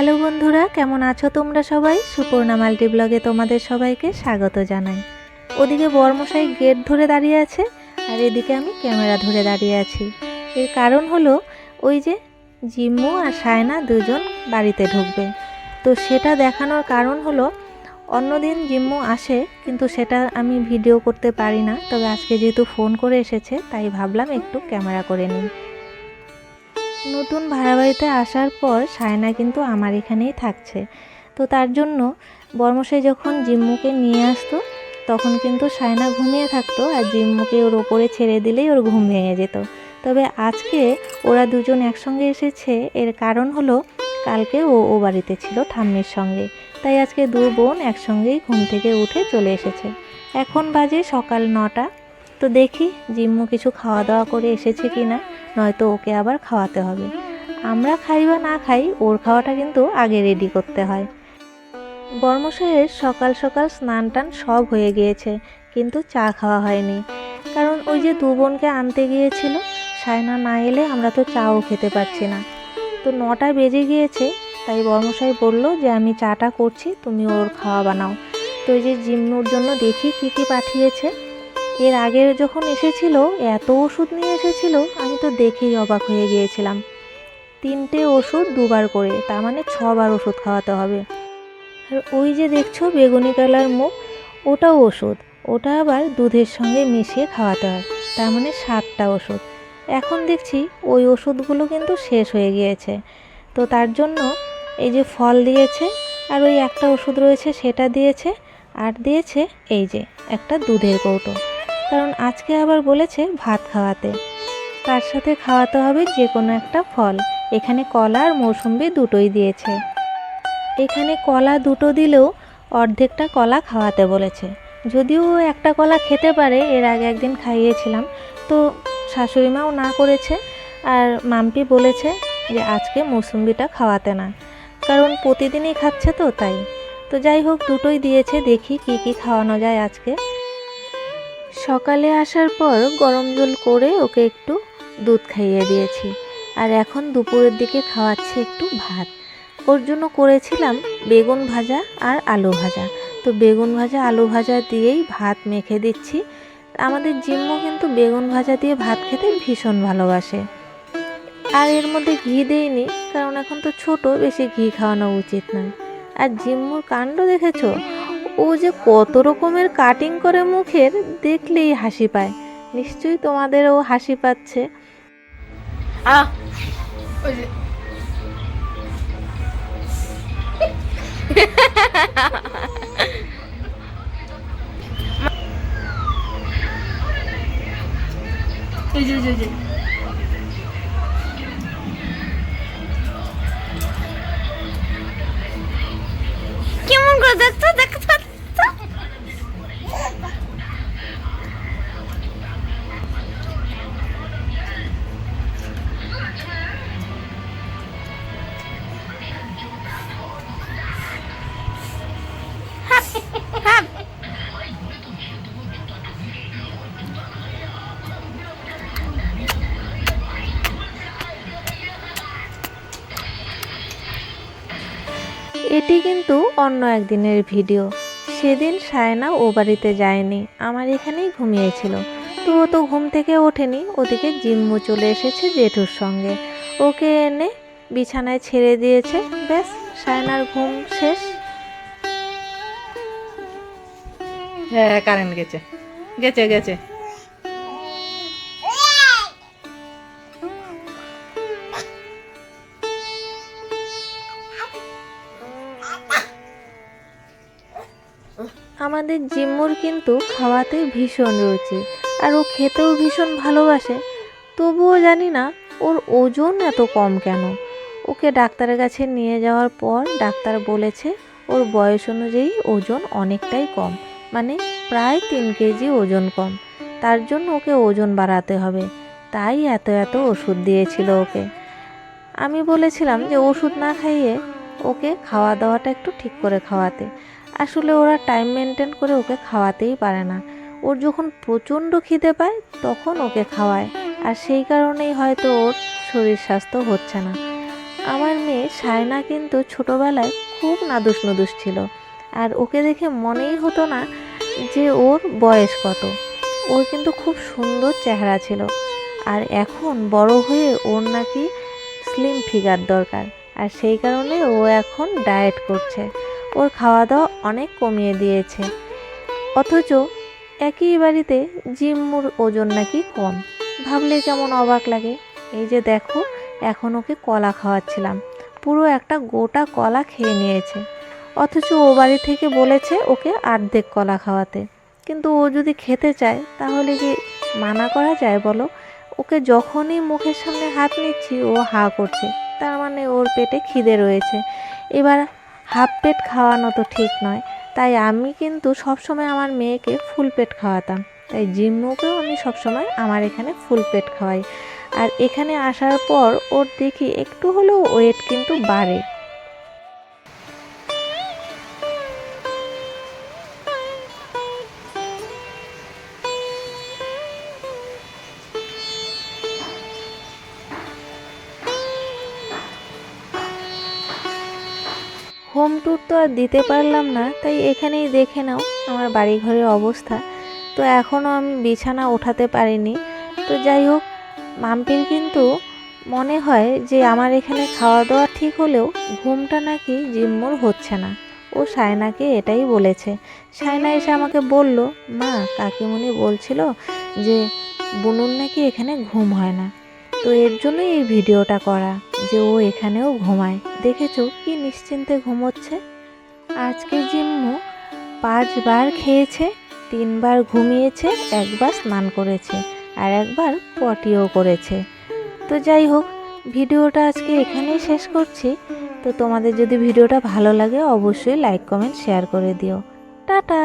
Hello বন্ধুরা, কেমন আছো তোমরা সবাই? সুপর্ণা মাল্টি ব্লগে তোমাদের সবাইকে স্বাগত জানাই। ওদিকে বর্মশাই গেট ধরে দাঁড়িয়ে আছে আর এদিকে আমি ক্যামেরা ধরে দাঁড়িয়ে আছি। এর কারণ হলো, ওই যে জিম্মু আর সায়না দুজন বাড়িতে ঢুকবে। তো সেটা দেখানোর কারণ হলো, অন্যদিন জিম্মু আসে, কিন্তু সেটা আমি ভিডিও করতে পারি না। তবে আজকে যেহেতু ফোন করে এসেছে, তাই ভাবলাম একটু ক্যামেরা করে নিই। নতুন ভাড়া বাড়িতে আসার পর সায়না কিন্তু আমার এখানেই থাকছে। তো তার জন্য বর্মশাই যখন জিম্মুকে নিয়ে আসতো, তখন কিন্তু সায়না ঘুমিয়ে থাকতো আর জিম্মুকে ওর ওপরে ছেড়ে দিলেই ওর ঘুম ভেঙে যেত। তবে আজকে ওরা দুজন একসঙ্গে এসেছে, এর কারণ হলো কালকে ও ও বাড়িতে ছিল ঠাম্মির সঙ্গে। তাই আজকে দু বোন একসঙ্গেই ঘুম থেকে উঠে চলে এসেছে। এখন বাজে সকাল নটা। তো দেখি জিম্মু কিছু খাওয়া দাওয়া করে এসেছে কি না নয়তো ওকে আবার খাওয়াতে হবে। আমরা খাই বা না খাই, ওর খাওয়াটা কিন্তু আগে রেডি করতে হয়। বর্মশাইয়ের সকাল সকাল স্নান টান সব হয়ে গিয়েছে, কিন্তু চা খাওয়া হয়নি। কারণ ওই যে দু বোনকে আনতে গিয়েছিল, সায়না না এলে আমরা তো চাও খেতে পারছি না। তো নটা বেজে গিয়েছে, তাই বর্মশাই বলল যে, আমি চাটা করছি, তুমি ওর খাওয়া বানাও। তো ওই যে জিম্মুর জন্য দেখি কি কি পাঠিয়েছে। এর আগে যখন এসেছিল, এত ওষুধ নিয়ে এসেছিল, আমি তো দেখেই অবাক হয়ে গিয়েছিলাম। তিনটে ওষুধ দুবার করে, তার মানে ছবার ওষুধ খাওয়াতে হবে। আর ওই যে দেখছ বেগুনি কালার মুখ, ওটাও ওষুধ। ওটা আবার দুধের সঙ্গে মিশিয়ে খাওয়াতে হয়, তার মানে সাতটা ওষুধ। এখন দেখছি ওই ওষুধগুলো কিন্তু শেষ হয়ে গিয়েছে। তো তার জন্য এই যে ফল দিয়েছে, আর ওই একটা ওষুধ রয়েছে, সেটা দিয়েছে, আর দিয়েছে এই যে একটা দুধের কৌটো। কারণ আজকে আবার বলেছে ভাত খাওয়াতে। তার সাথে খাওয়াতে হবে যে কোনো একটা ফল। এখানে কলা আর মৌসুম্বি দুটোই দিয়েছে। এখানে কলা দুটো দিলেও অর্ধেকটা কলা খাওয়াতে বলেছে। যদিও একটা কলা খেতে পারে, এর আগে একদিন খাইয়েছিলাম। তো শাশুড়ি মাও না করেছে আর মাম্পি বলেছে যে আজকে মৌসুম্বিটা খাওয়াতে না। কারণ প্রতিদিনই খাচ্ছে তো তাই। তো যাই হোক, দুটোই দিয়েছে, দেখি কি কি খাওয়ানো যায় আজকে। সকালে আসার পর গরম জল করে ওকে একটু দুধ খাইয়ে দিয়েছি। আর এখন দুপুরের দিকে খাওয়াচ্ছি একটু ভাত। ওর জন্য করেছিলাম বেগুন ভাজা আর আলু ভাজা। তো বেগুন ভাজা, আলু ভাজা দিয়েই ভাত মেখে দিচ্ছি। আমাদের জিম্মু কিন্তু বেগুন ভাজা দিয়ে ভাত খেতে ভীষণ ভালোবাসে। আর এর মধ্যে ঘি দেইনি, কারণ এখন তো ছোট, বেশি ঘি খাওয়ানো উচিত নয়। আর জিম্মুর কাণ্ড দেখেছ? ও যে কত রকমের কাটিং করে মুখের দেখলেই হাসি পায়। নিশ্চয়ই তোমাদেরও হাসি পাচ্ছে। আহ! ওই যে এই যে। এটি কিন্তু অন্য একদিনের ভিডিও। সেদিন সায়না ও বাড়িতে যায়নি। আমার এখানেই ঘুমিয়েছিল। তো ও তো ঘুম থেকে ওঠেনি। ওদিকে জিম্মু চলে এসেছে জেঠুর সঙ্গে। ওকে এনে বিছানায় ছেড়ে দিয়েছে। ব্যাস, সায়নার ঘুম শেষ। হ্যাঁ কারেন্ট গেছে। গেছে গেছে। আমাদের জিম্মুর কিন্তু খাওয়াতে ভীষণ রুচি, আর ও খেতেও ভীষণ ভালোবাসে। তবুও জানি না, ওর ওজন এত কম কেন? ওকে ডাক্তারের কাছে নিয়ে যাওয়ার পর ডাক্তার বলেছে ওর বয়স অনুযায়ী ওজন অনেকটাই কম। মানে প্রায় তিন কেজি ওজন কম। তার জন্য ওকে ওজন বাড়াতে হবে। তাই এত এত ওষুধ দিয়েছিল ওকে। আমি বলেছিলাম যে ওষুধ না খাইয়ে ওকে খাওয়া দাওয়াটা একটু ঠিক করে খাওয়াতে। আসলে ওরা টাইম মেনটেন করে ওকে খাওয়াতেই পারে না। ওর যখন প্রচণ্ড খিদে পায়, তখন ওকে খাওয়ায়। আর সেই কারণেই হয়তো ওর শরীর স্বাস্থ্য হচ্ছে না। আমার মেয়ে সায়না কিন্তু ছোটোবেলায় খুব নাদুস নুদুস ছিল। আর ওকে দেখে মনেই হতো না যে ওর বয়স কত। ওর কিন্তু খুব সুন্দর চেহারা ছিল। আর এখন বড় হয়ে ওর নাকি স্লিম ফিগার দরকার। আর সেই কারণে ও এখন ডায়েট করছে। ওর খাওয়া দাওয়া অনেক কমিয়ে দিয়েছে। অথচ একই বাড়িতে জিম্মুর ওজন নাকি কম। ভাবলে কেমন অবাক লাগে। এই যে দেখো, এখন ওকে কলা খাওয়াচ্ছিলাম। পুরো একটা গোটা কলা খেয়ে নিয়েছে। অথচ ও বাড়ি থেকে বলেছে ওকে অর্ধেক কলা খাওয়াতে। কিন্তু ও যদি খেতে চায়, তাহলে কি মানা করা যায় বলো? ওকে যখনই মুখের সামনে হাত নিচ্ছি, ও হা করছে। তার মানে ওর পেটে খিদে রয়েছে। এবার হাফ পেট খাওয়ানো তো ঠিক নয়। তাই আমি কিন্তু সবসময় আমার মেয়েকে ফুল পেট খাওয়াতাম। তাই জিম্মুকেও আমি সবসময় আমার এখানে ফুল পেট খাওয়াই। আর এখানে আসার পর ওর দেখি একটু হলেও ওয়েট কিন্তু বাড়ে। হোম ট্যুর তো আর দিতে পারলাম না, তাই এখানেই দেখে নাও আমার বাড়ি ঘরের অবস্থা। তো এখনও আমি বিছানা ওঠাতে পারিনি। তো যাই হোক, মাম্পির কিন্তু মনে হয় যে আমার এখানে খাওয়া দাওয়া ঠিক হলেও ঘুমটা নাকি জিম্মুর হচ্ছে না। ও সায়নাকে এটাই বলেছে। সায়না এসে আমাকে বলল, মা কাকিমণি বলছিল যে বুনুর নাকি এখানে ঘুম হয় না। তো এর জন্যই এই ভিডিওটা করা, যে ও এখানেও ঘুমায়। দেখেছ কি নিশ্চিন্তে ঘুমোচ্ছে? আজকে জিম্মু পাঁচবার খেয়েছে, তিনবার ঘুমিয়েছে, একবার স্নান করেছে, আর একবার পটিও করেছে। তো যাই হোক, ভিডিওটা আজকে এখানেই শেষ করছি। তো তোমাদের যদি ভিডিওটা ভালো লাগে, অবশ্যই লাইক, কমেন্ট, শেয়ার করে দিও। টাটা!